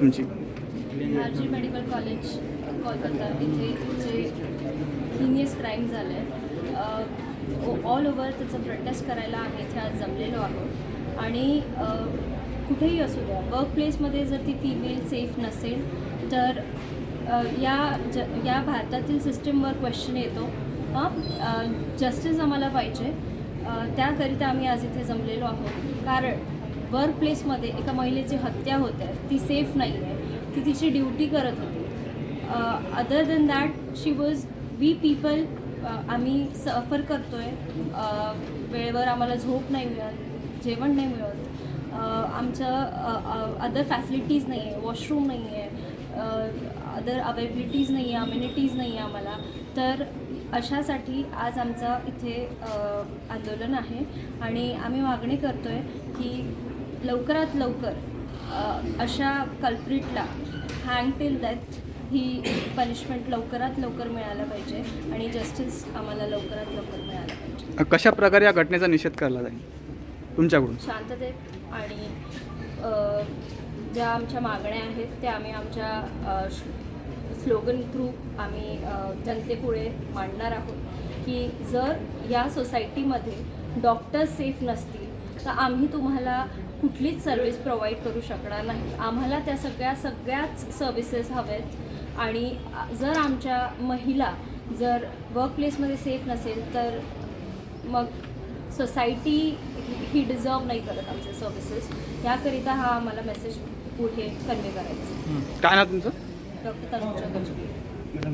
तुमची? Medical college Kolkata. इथे जे हिनियस क्राईम झालं आहे ऑल ओव्हर त्याचं प्रोटेस्ट करायला आम्ही इथे आज जमलेलो आहोत. आणि कुठेही असू द्या वर्क प्लेसमध्ये जर ती फिमेल सेफ नसेल तर या ज या भारतातील सिस्टीमवर क्वेश्चन येतो. हां जस्टिस आम्हाला पाहिजे. त्याकरिता आम्ही आज इथे जमलेलो आहोत. कारण वर्क प्लेसमध्ये एका महिलेची हत्या होते ती सेफ नाही आहे ती तिची ड्युटी करत होती. Other then that she was we people आम्ही सफर करतो आहे वेळेवर आम्हाला झोप नाही मिळत जेवण नाही मिळत. आमच्या अदर फॅसिलिटीज नाही आहे वॉशरूम नाही आहे अदर अवेबिलिटीज नाही आहे अम्युनिटीज नाही आहे आम्हाला. तर अशासाठी आज आमचा इथे आंदोलन आहे. आणि आम्ही मागणी करतो आहे की लवकरात लवकर अशा कल्प्रिटला हँग टिल डेथ ही पनिशमेंट लवकरात लवकर मिळायला पाहिजे आणि जस्टिस आम्हाला लवकरात लवकर मिळालं पाहिजे. कशा प्रकारे या घटनेचा निषेध केला जाईल तुमच्याकडून. शांततेत आणि ज्या आमच्या मागण्या आहेत त्या आम्ही आमच्या स्लोगन थ्रू आम्ही जनतेपुढे मांडणार आहोत की जर या सोसायटीमध्ये डॉक्टर्स सेफ नसतील तर आम्ही तुम्हाला कुठलीच सर्विस प्रोव्हाइड करू शकणार नाही. आम्हाला त्या सगळ्या सगळ्याच सर्विसेस हवेत. आणि जर आमच्या महिला जर वर्कप्लेसमध्ये सेफ नसेल तर मग सोसायटी ही डिझर्व नाही करत आमचे सर्व्हिसेस याकरिता हा आम्हाला मेसेज पुढे कन्वे करायचा काय ना तुमचं? डॉक्टर तनुजा